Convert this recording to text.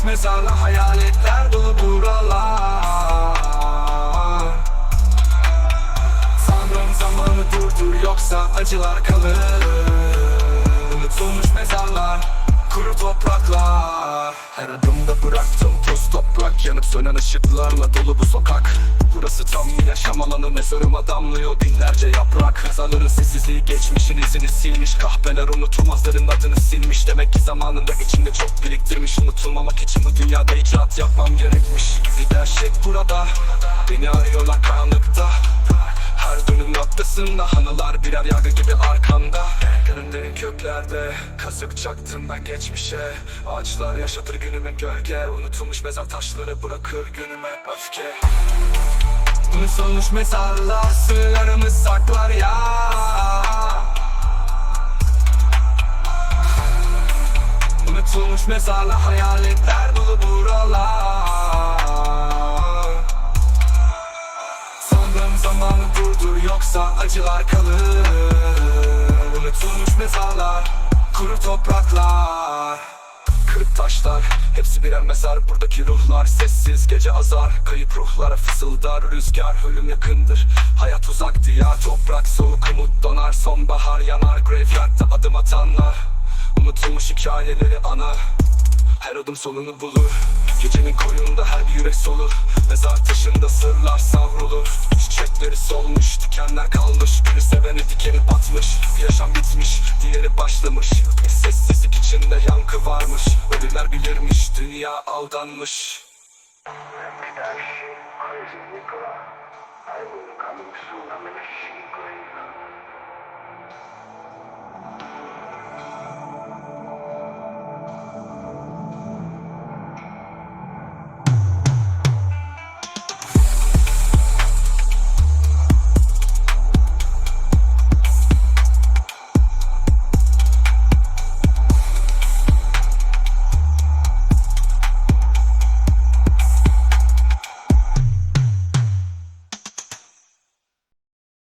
Unutulmuş mezarlar hayaletler dolu buralar. Sanırım zamanı durdur yoksa acılar kalır. Unutulmuş mezarlar kuru topraklar Yanıp sönen ışıklarla dolu bu sokak. Burası tam yaşam alanı mezarıma damlıyor binlerce yaprak. Mezarların sessizliği geçmişin izini silmiş. Kahpeler unutulmazların adını silmiş. Demek ki zamanında içinde çok biriktirmiş. Unutulmamak için bu dünyada icraat yapmam gerekmiş. Lider şey burada. Beni arıyorlar karanlıkta. Her dönüm noktasında hanılar birer yargı gibi arkanda. Derin köklerde kazık çaktım ben geçmişe. Ağaçlar yaşatır günüme gölge. Unutulmuş mezar taşları bırakır günüme öfke. Unutulmuş mezarlar sırlarımı saklar ya. Unutulmuş mezarlar hayaletler dolu buralar zamanı durdur yoksa acılar kalır. Unutulmuş mezarlar, kuru topraklar Kırık taşlar, hepsi birer mezar. Buradaki ruhlar sessiz gece azar. Kayıp ruhlara fısıldar rüzgar Ölüm yakındır, hayat uzaktı ya Toprak soğuk umut donar. Sonbahar yanar graveyardta adım atanlar. Unutulmuş hikayeleri ana her adım sonunu bulur. Gecenin koyunda her yürek solur. Mezar taşında sırlar savrulur. Çiçekleri solmuş, dikenler kalmış. Biri seveni dikeni batmış yaşam bitmiş, diğeri başlamış. Sessizlik içinde yankı varmış. Ölüler bilirmiş, dünya aldanmış. I will come soon.